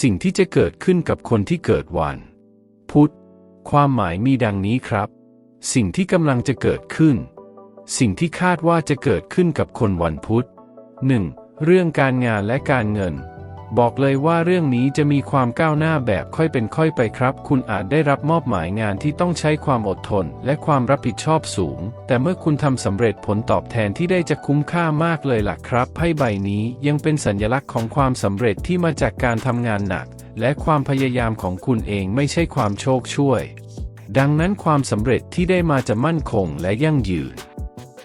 สิ่งที่จะเกิดขึ้นกับคนที่เกิดวัน พุธ ความหมายมีดังนี้ครับ สิ่งที่กำลังจะเกิดขึ้น สิ่งที่คาดว่าจะเกิดขึ้นกับคนวันพุธ 1. เรื่องการงานและการเงิน บอกเลยว่าเรื่องนี้จะมีความก้าวหน้าแบบค่อยเป็นค่อยไปครับ คุณอาจได้รับมอบหมายงานที่ต้องใช้ความอดทน และความรับผิดชอบสูง แต่เมื่อคุณทำสำเร็จผลตอบแทนที่ได้จะคุ้มค่ามากเลยล่ะครับไพ่ใบนี้ยังเป็นสัญลักษณ์ของความสำเร็จที่มาจากการทำงานหนัก และความพยายามของคุณเองไม่ใช่ความโชคช่วย ดังนั้นความสำเร็จที่ได้มาจะมั่นคงและยั่งยืน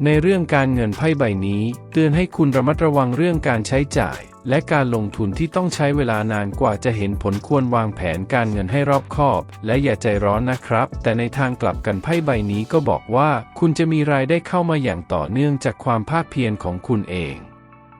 ในเรื่องการเงินไพ่ใบนี้ เตือนให้คุณระมัดระวังเรื่องการใช้จ่าย และการลงทุนที่ต้องใช้เวลานานกว่าจะเห็นผลควรวางแผนการเงินให้รอบคอบ และอย่าใจร้อนนะครับ แต่ในทางกลับกันไพ่ใบนี้ก็บอกว่า คุณจะมีรายได้เข้ามาอย่างต่อเนื่องจากความภาคเพียรของคุณเอง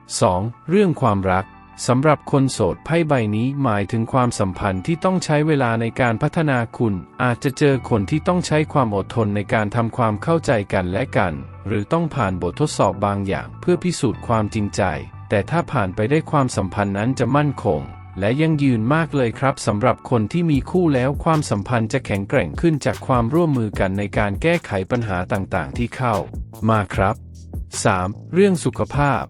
2. เรื่องความรัก สำหรับคนโสดไพ่ใบนี้หมายถึงความสัมพันธ์ที่ต้องใช้เวลาในการพัฒนาคุณ อาจจะเจอคนที่ต้องใช้ความอดทนในการทำความเข้าใจกันและกัน หรือต้องผ่านบททดสอบบางอย่างเพื่อพิสูจน์ความจริงใจ แต่ถ้าผ่านไปได้ความสัมพันธ์นั้นจะมั่นคง และยังยืนมากเลยครับสำหรับคนที่มีคู่แล้วความสัมพันธ์จะแข็งแกร่งขึ้นจากความร่วมมือกันในการแก้ไขปัญหาต่างๆ ที่เข้า มาครับ 3. เรื่องสุขภาพ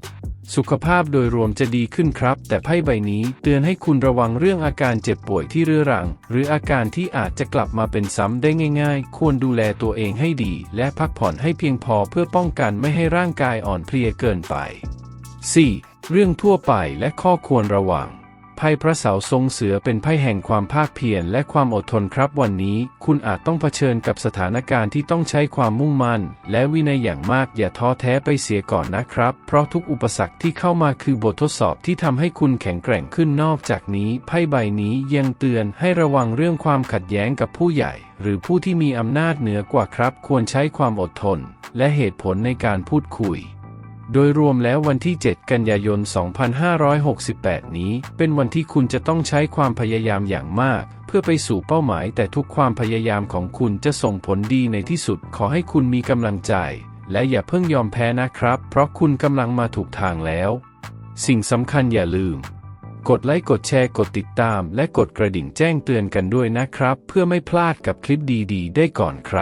สุขภาพโดยรวมจะดีขึ้นครับ แต่ไพ่ใบนี้เตือนให้คุณระวังเรื่องอาการเจ็บป่วยที่เรื้อรัง หรืออาการที่อาจจะกลับมาเป็นซ้ำได้ง่าย ๆ ควรดูแลตัวเองให้ดี และพักผ่อนให้เพียงพอเพื่อป้องกันไม่ให้ร่างกายอ่อนเพลียเกินไป 4. เรื่องทั่วไปและข้อควรระวัง ไพ่พระเสาทรงเสือเป็นไพ่แห่งความภาคเพียรและความอดทนครับวันนี้ คุณอาจต้องเผชิญกับสถานการณ์ที่ต้องใช้ความมุ่งมั่น และวินัยอย่างมากอย่าท้อแท้ไปเสียก่อนนะครับ เพราะทุกอุปสรรคที่เข้ามาคือบททดสอบที่ทำให้คุณแข็งแกร่งขึ้นนอกจากนี้ ไพ่ใบนี้ยังเตือนให้ระวังเรื่องความขัดแย้งกับผู้ใหญ่ หรือผู้ที่มีอำนาจเหนือกว่าครับ ควรใช้ความอดทน และเหตุผลในการพูดคุย โดยรวมแล้ววันที่ 7 กันยายน 2568 นี้ เป็นวันที่คุณจะต้องใช้ความพยายามอย่างมาก เพื่อไปสู่เป้าหมาย แต่ทุกความพยายามของคุณจะส่งผลดีในที่สุด ขอให้คุณมีกำลังใจ และอย่าเพิ่งยอมแพ้นะครับ เพราะคุณกำลังมาถูกทางแล้ว สิ่งสำคัญอย่าลืม กดไลค์ กดแชร์ กดติดตาม และกดกระดิ่งแจ้งเตือนกันด้วยนะครับ เพื่อไม่พลาดกับคลิปดี ๆ ได้ก่อนใคร